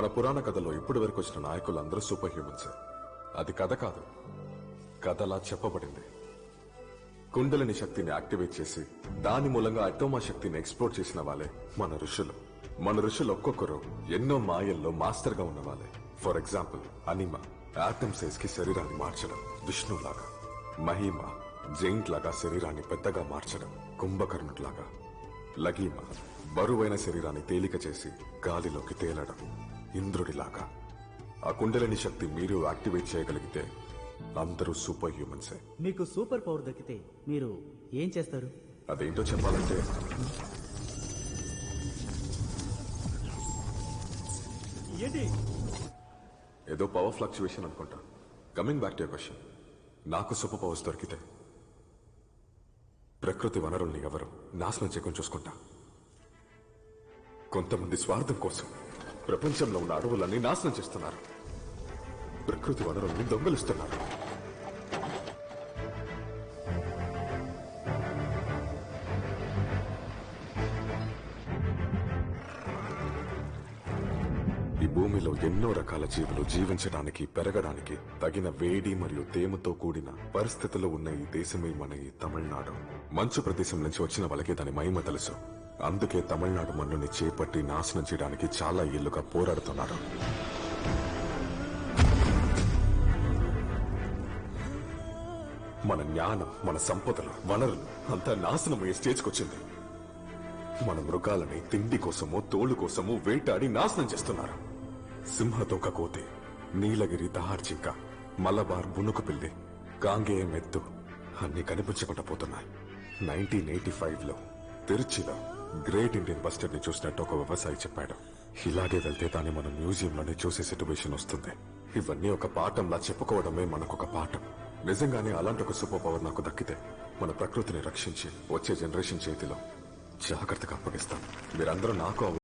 మన పురాణ కథలో ఇప్పటి వరకు వచ్చిన నాయకులు అందరూ సూపర్ హ్యూమన్స్ అది కథ కాదు కథలా చెప్పబడింది. కుండలిని శక్తిని యాక్టివేట్ చేసి దాని మూలంగా అటోమా శక్తిని ఎక్స్ప్లోర్ చేసిన వాళ్ళే మన ఋషులు. మన ఋషులు ఒక్కొక్కరు ఎన్నో మాయల్లో మాస్టర్గా ఉన్న వాళ్ళే. ఫర్ ఎగ్జాంపుల్ అనిమ ఆటమ్ సైజ్కి శరీరాన్ని మార్చడం విష్ణులాగా మహిమ జైంట్ లాగా శరీరాన్ని పెద్దగా మార్చడం కుంభకర్ణులాగా లగీమ బరువైన శరీరాన్ని తేలిక చేసి గాలిలోకి తేలడం. ఇంద్రుడిలాగా. ఆ కుండలిని శక్తి మీరు యాక్టివేట్ చేయగలిగితే అందరూ సూపర్ హ్యూమన్సే. మీకు సూపర్ పవర్ దక్కితే మీరు ఏం చేస్తారు? అదేంటో చెప్పాలంటే ఏంటి? ఏదో పవర్ ఫ్లక్చువేషన్ అనుకుంటా. కమింగ్ బ్యాక్ టు క్వశ్చన్ నాకు సూపర్ పవర్స్ దొరికితే ప్రకృతి వనరుల్ని ఎవరు నాశనం చేయకుండా చూసుకుంటా. కొంతమంది స్వార్థం కోసం ప్రపంచంలో ఉన్న అడవులన్నీ నాశనం చేస్తున్నారు. ప్రకృతి వనరుల్ని దొంగలిస్తున్నారు. ఈ భూమిలో ఎన్నో రకాల జీవులు జీవించడానికి పెరగడానికి తగిన వేడి మరియు తేమతో కూడిన పరిస్థితుల్లో ఉన్న ఈ దేశమే మన ఈ తమిళనాడు. మంచు ప్రదేశం నుంచి వచ్చిన వాళ్ళకి దాని మహిమ తెలుసు. అందుకే తమిళనాడు మన్నుని చేపట్టి నాశనం చేయడానికి చాలా ఏళ్ళుగా పోరాడుతున్నారు. మన జ్ఞానం మన సంపదలు వనరులు అంతా నాశనం అయ్యే స్టేజ్కి వచ్చింది. మన మృగాలని తిండి కోసమో తోలు కోసము వేటాడి నాశనం చేస్తున్నారు. సింహతోక కోతి నీలగిరి దహార్జింక మలబార్ బునుకు పిల్లి గాంగేయం ఎత్తు అన్ని కనిపించకుండా పోతున్నాయి. నైన్టీన్ ఎయిటీ ఫైవ్లో తిరుచిలో గ్రేట్ ఇండియన్ బస్టర్ని చూసినట్టు ఒక వ్యవసాయి చెప్పాడు. ఇలాగే వెళ్తే దాన్ని మనం మ్యూజియంలోనే చూసే సిచ్యువేషన్ వస్తుంది. ఇవన్నీ ఒక పాఠంలా చెప్పుకోవడమే మనకొక పాఠం. నిజంగానే అలాంటి ఒక సూపర్ పవర్ నాకు దక్కితే మన ప్రకృతిని రక్షించి వచ్చే జనరేషన్ చేతిలో జాగ్రత్తగా అప్పగిస్తాం. మీరందరూ నాకు